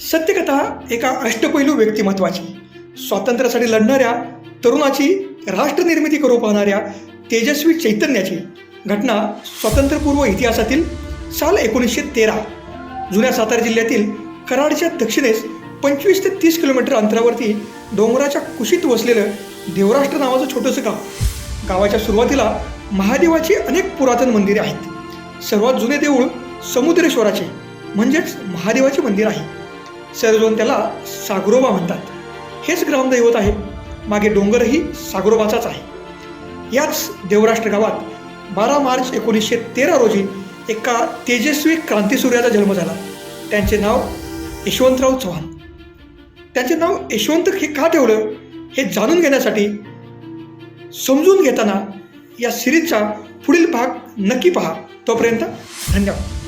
सत्यकथा एका अष्टपैलू व्यक्तिमत्वाची. स्वातंत्र्यासाठी लढणाऱ्या तरुणाची राष्ट्रनिर्मिती करू पाहणाऱ्या तेजस्वी चैतन्याची घटना स्वातंत्र्यपूर्व इतिहासातील साल एकोणीसशे तेरा. जुन्या सातारा जिल्ह्यातील कराडच्या दक्षिणेस पंचवीस ते तीस किलोमीटर अंतरावरती डोंगराच्या कुशीत वसलेलं देवराष्ट्र नावाचं छोटंसं गाव. गावाच्या सुरुवातीला महादेवाची अनेक पुरातन मंदिरे आहेत. सर्वात जुने देऊळ समुद्रेश्वराचे म्हणजेच महादेवाचे मंदिर आहे. सर्वजण त्याला सागरोबा म्हणतात. हेच ग्रामदैवत आहे. मागे डोंगरही सागरोबाचाच आहे. याच देवराष्ट्र गावात बारा मार्च एकोणीसशे तेरा रोजी एका तेजस्वी क्रांतीसूर्याचा जन्म झाला. त्यांचे नाव यशवंतराव चव्हाण. त्यांचे नाव यशवंत हे का ठेवलं हे जाणून घेण्यासाठी समजून घेताना या सिरीजचा पुढील भाग नक्की पहा. तोपर्यंत धन्यवाद.